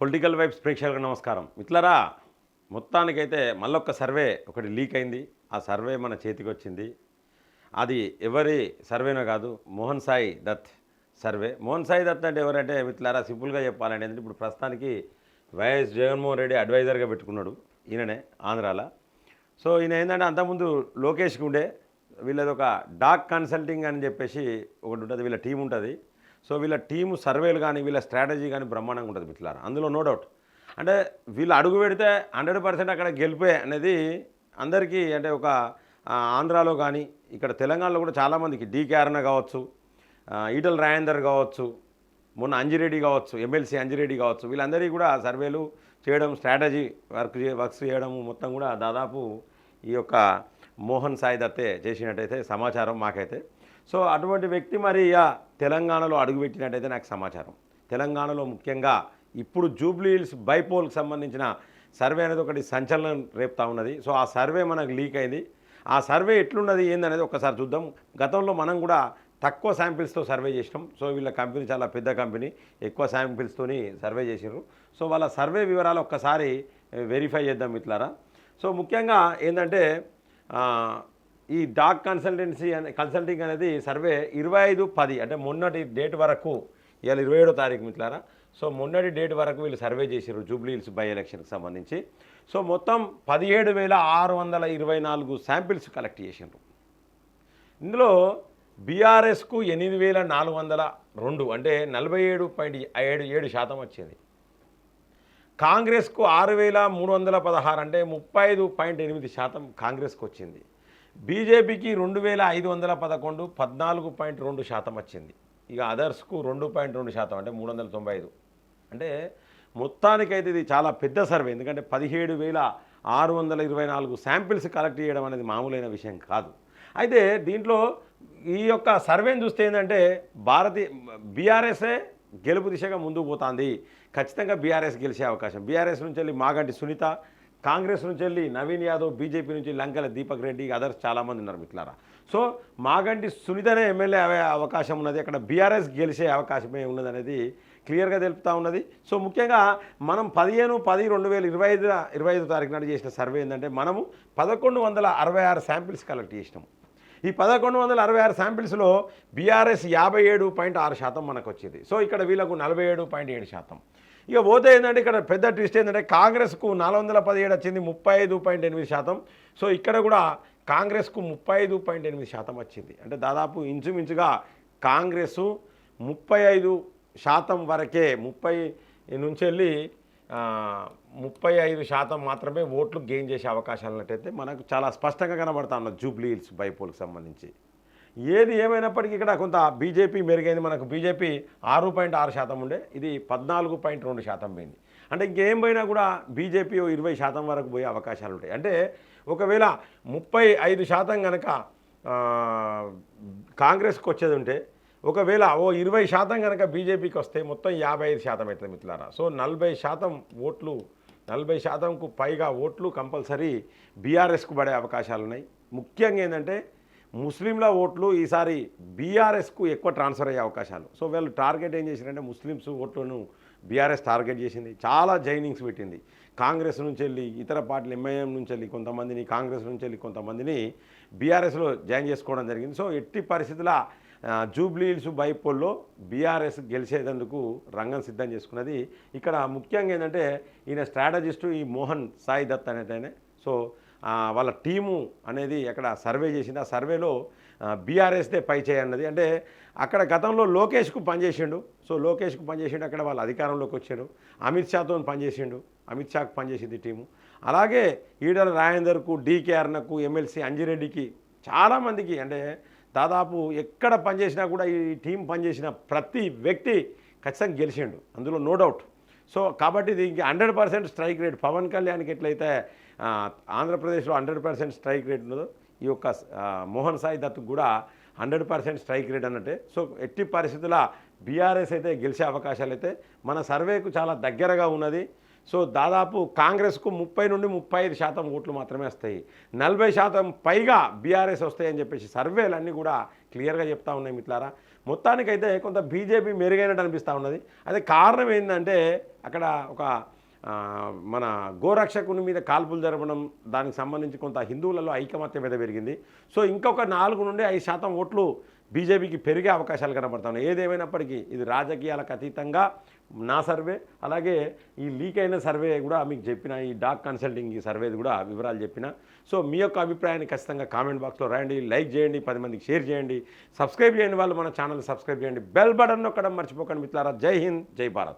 Political vibes ప్రేక్షకులకు నమస్కారం. మిత్రులరా మొత్తానికైతే మళ్ళొక్క సర్వే ఒకటి లీక్ అయింది. ఆ సర్వే మన చేతికి వచ్చింది అది ఎవరి సర్వేనో కాదు మోహన్ సాయి దత్ సర్వే. మోహన్ సాయి దత్ అంటే ఎవరంటే మిత్రులారా సింపుల్గా చెప్పాలంటే ఇప్పుడు ప్రస్తుతానికి వైఎస్ జగన్మోహన్ రెడ్డి అడ్వైజర్గా పెట్టుకున్నాడు ఈయననే ఆంధ్రాలో. సో ఈయన ఏంటంటే అంతకుముందు లోకేష్కి ఉండే వీళ్ళది ఒక డాక్ కన్సల్టింగ్ అని చెప్పేసి ఒకటి ఉంటుంది వీళ్ళ టీం ఉంటుంది. సో వీళ్ళ టీము సర్వేలు కానీ వీళ్ళ స్ట్రాటజీ కానీ బ్రహ్మాండంగా ఉంటుంది మిత్రులారా. అందులో నో డౌట్. అంటే వీళ్ళు అడుగు పెడితే హండ్రెడ్ పర్సెంట్ అక్కడ గెలిపే అనేది అందరికీ అంటే ఒక ఆంధ్రాలో కానీ ఇక్కడ తెలంగాణలో కూడా చాలామందికి డీకే అరుణ కావచ్చు ఈటల్ ఈటల కావచ్చు మొన్న అంజిరెడ్డి కావచ్చు ఎమ్మెల్సీ అంజిరెడ్డి కావచ్చు వీళ్ళందరికీ కూడా సర్వేలు చేయడం స్ట్రాటజీ వర్క్ చే వర్క్స్ చేయడం మొత్తం కూడా దాదాపు ఈ యొక్క మోహన్ సాయి దత్తే చేసినట్టయితే సమాచారం మాకైతే. సో అటువంటి వ్యక్తి మరి తెలంగాణలో అడుగుపెట్టినట్టయితే నాకు సమాచారం. తెలంగాణలో ముఖ్యంగా ఇప్పుడు జూబ్లీ హిల్స్ బైపోల్కి సంబంధించిన సర్వే అనేది ఒకటి సంచలనం రేపుతా ఉన్నది. సో ఆ సర్వే మనకు లీక్ అయింది. ఆ సర్వే ఎట్లున్నది ఏందనేది ఒకసారి చూద్దాం. గతంలో మనం కూడా తక్కువ శాంపిల్స్తో సర్వే చేసినాం. సో వీళ్ళ కంపెనీ చాలా పెద్ద కంపెనీ ఎక్కువ శాంపిల్స్తోని సర్వే చేసినారు సో వాళ్ళ సర్వే వివరాలు ఒక్కసారి వెరిఫై చేద్దాం ఇట్లారా సో ముఖ్యంగా ఏంటంటే ఈ డాక్ కన్సల్టెన్సీ అనే కన్సల్టింగ్ అనేది సర్వే ఇరవై ఐదు పది అంటే మొన్నటి డేట్ వరకు ఇవాళ ఇరవై ఏడో తారీఖు మిట్లారా సో మొన్నటి డేట్ వరకు వీళ్ళు సర్వే చేశారు జూబ్లీ హిల్స్ బై ఎలక్షన్కి సంబంధించి. సో మొత్తం పదిహేడు వేల ఆరు వందల ఇరవై నాలుగు శాంపిల్స్ కలెక్ట్ చేసిండ్రు ఇందులో బీఆర్ఎస్కు ఎనిమిది వేల నాలుగు వందల రెండు అంటే నలభై ఏడు పాయింట్ ఏడు ఏడు శాతం వచ్చింది. కాంగ్రెస్కు ఆరు వేల మూడు వందల పదహారు అంటే ముప్పై ఐదు పాయింట్ ఎనిమిది శాతం కాంగ్రెస్కు వచ్చింది. బీజేపీకి రెండు వేల ఐదు వందల పదకొండు పద్నాలుగు పాయింట్ రెండు శాతం వచ్చింది. ఇక అదర్స్కు రెండు పాయింట్ రెండు శాతం అంటే మూడు వందల తొంభై ఐదు. అంటే మొత్తానికైతే ఇది చాలా పెద్ద సర్వే. ఎందుకంటే పదిహేడు వేల ఆరు వందల ఇరవై నాలుగు శాంపిల్స్ కలెక్ట్ చేయడం అనేది మామూలైన విషయం కాదు. అయితే దీంట్లో ఈ యొక్క సర్వేని చూస్తే ఏంటంటే భారతీయ బీఆర్ఎస్ఏ గెలుపు దిశగా ముందుకు పోతుంది. ఖచ్చితంగా బీఆర్ఎస్ గెలిచే అవకాశం. బీఆర్ఎస్ నుంచి వెళ్ళి మాగంటి సునీత కాంగ్రెస్ నుంచి వెళ్ళి నవీన్ యాదవ్ బీజేపీ నుంచి లంకల దీపక్ రెడ్డి అదర్స్ చాలామంది ఉన్నారు మిట్లారా సో మాగంటి సునీతనే ఎమ్మెల్యే అవే అవకాశం ఉన్నది. అక్కడ బీఆర్ఎస్ గెలిచే అవకాశమే ఉన్నది అనేది క్లియర్గా తెలుపుతా ఉన్నది. సో ముఖ్యంగా మనం పదిహేను పది రెండు వేల ఇరవై ఐదు ఇరవై ఐదు తారీఖు నాడు చేసిన సర్వే ఏంటంటే మనము పదకొండు వందల అరవై ఆరు శాంపిల్స్ కలెక్ట్ చేసినాము ఈ పదకొండు వందల అరవై ఆరు శాంపిల్స్లో బీఆర్ఎస్ యాభై ఏడు పాయింట్ ఆరు శాతం మనకు వచ్చింది. సో ఇక్కడ వీళ్ళకు నలభై ఏడు పాయింట్ ఏడు శాతం. ఇక పోతే ఏంటంటే ఇక్కడ పెద్ద ట్విస్ట్ ఏంటంటే కాంగ్రెస్కు నాలుగు వందల పదిహేడు వచ్చింది ముప్పై ఐదు పాయింట్ ఎనిమిది శాతం. సో ఇక్కడ కూడా కాంగ్రెస్కు ముప్పై ఐదు పాయింట్ ఎనిమిది శాతం వచ్చింది. అంటే దాదాపు ఇంచుమించుగా కాంగ్రెస్ ముప్పై ఐదు శాతం వరకే ముప్పై నుంచి వెళ్ళి ముప్పై ఐదు శాతం మాత్రమే ఓట్లు గెయిన్ చేసే అవకాశాలు ఉన్నట్టయితే మనకు చాలా స్పష్టంగా కనబడతా ఉన్నది జూబ్లీ హిల్స్ బైపోల్కి సంబంధించి. ఏది ఏమైనప్పటికీ ఇక్కడ కొంత బీజేపీ మెరుగైంది. మనకు బీజేపీ ఆరు పాయింట్ ఆరు శాతం ఉండే. ఇది పద్నాలుగు పాయింట్ రెండు శాతం పోయింది. అంటే ఇంకేం పోయినా కూడా బీజేపీ ఓ ఇరవై శాతం వరకు పోయే అవకాశాలు ఉంటాయి. అంటే ఒకవేళ ముప్పై ఐదు శాతం కనుక కాంగ్రెస్కి వచ్చేది ఉంటే ఒకవేళ ఓ ఇరవై శాతం కనుక బీజేపీకి వస్తే మొత్తం యాభై ఐదు శాతం అవుతుంది మిత్రులారా. సో నలభై శాతం ఓట్లు నలభై శాతంకు పైగా ఓట్లు కంపల్సరీ బీఆర్ఎస్కు పడే అవకాశాలు ఉన్నాయి. ముఖ్యంగా ఏంటంటే ముస్లింల ఓట్లు ఈసారి బీఆర్ఎస్కు ఎక్కువ ట్రాన్స్ఫర్ అయ్యే అవకాశాలు. సో వీళ్ళు టార్గెట్ ఏం చేసిరంటే ముస్లిమ్స్ ఓట్లను బీఆర్ఎస్ టార్గెట్ చేసింది. చాలా జైనింగ్స్ పెట్టింది. కాంగ్రెస్ నుంచి వెళ్ళి ఇతర పార్టీలు ఎంఐఎం నుంచి వెళ్ళి కొంతమందిని కాంగ్రెస్ నుంచి వెళ్ళి కొంతమందిని బీఆర్ఎస్లో జాయిన్ చేసుకోవడం జరిగింది. సో ఎట్టి పరిస్థితుల ఆ, బైపోల్లో బీఆర్ఎస్ గెలిచేందుకు రంగం సిద్ధం చేసుకున్నది. ఇక్కడ ముఖ్యంగా ఏంటంటే ఈయన స్ట్రాటజిస్టు ఈ మోహన్ సాయి దత్ అనేటనే. సో వాళ్ళ టీము అనేది అక్కడ సర్వే చేసింది. ఆ సర్వేలో బీఆర్ఎస్దే పై చేయన్నది అంటే అక్కడ గతంలో లోకేష్కు పనిచేసిండు. సో లోకేష్కు పనిచేసిండు. అక్కడ వాళ్ళ అధికారంలోకి వచ్చాడు. అమిత్ షాతో పనిచేసిండు. అమిత్ షాకు పనిచేసింది టీము. అలాగే ఈడల రాజేందర్కు డీకేఆర్నకు ఎమ్మెల్సీ అంజిరెడ్డికి చాలామందికి అంటే దాదాపు ఎక్కడ పనిచేసినా కూడా ఈ టీం పనిచేసిన ప్రతి వ్యక్తి ఖచ్చితంగా గెలిచిండు. అందులో నో డౌట్. సో కాబట్టి దీనికి hundred percent strike rate. Pavan కళ్యాణ్కి ఎట్లయితే ఆంధ్రప్రదేశ్లో హండ్రెడ్ పర్సెంట్ స్ట్రైక్ రేట్ ఉన్నదో ఈ యొక్క మోహన్ సాయి దత్కు కూడా హండ్రెడ్ పర్సెంట్ స్ట్రైక్ రేట్ అన్నట్టే. సో ఎట్టి పరిస్థితుల బీఆర్ఎస్ అయితే గెలిచే అవకాశాలు అయితే మన సర్వేకు చాలా దగ్గరగా ఉన్నది. సో దాదాపు కాంగ్రెస్కు ముప్పై నుండి ముప్పై ఐదు శాతం ఓట్లు మాత్రమే వస్తాయి. నలభై శాతం పైగా బీఆర్ఎస్ వస్తాయని చెప్పేసి సర్వేలన్నీ కూడా క్లియర్గా చెప్తా ఉన్నాయి మిట్లారా మొత్తానికైతే కొంత బీజేపీ మెరుగైనట్టు అనిపిస్తూ ఉన్నది. అదే కారణం ఏంటంటే అక్కడ ఒక మన గోరక్షకుని మీద కాల్పులు జరపడం దానికి సంబంధించి కొంత హిందువులలో ఐకమత్యం మీద పెరిగింది. సో ఇంకొక నాలుగు నుండి ఐదు శాతం ఓట్లు బీజేపీకి పెరిగే అవకాశాలు కనబడుతున్నాయి ఏదేమైనప్పటికీ ఇది రాజకీయాలకు అతీతంగా నా సర్వే. అలాగే ఈ లీక్ అయిన సర్వే కూడా మీకు చెప్పిన ఈ డాక్ కన్సల్టింగ్ ఈ సర్వేది కూడా వివరాలు చెప్పిన. సో మీ యొక్క అభిప్రాయాన్ని ఖచ్చితంగా కామెంట్ బాక్స్లో రాయండి లైక్ చేయండి పది మందికి షేర్ చేయండి సబ్స్క్రైబ్ చేయండి వాళ్ళు మన ఛానల్ సబ్స్క్రైబ్ చేయండి. బెల్ బటన్ నొక్కడం మర్చిపోకండి మిత్రులారా. జై హింద్ జై భారత్.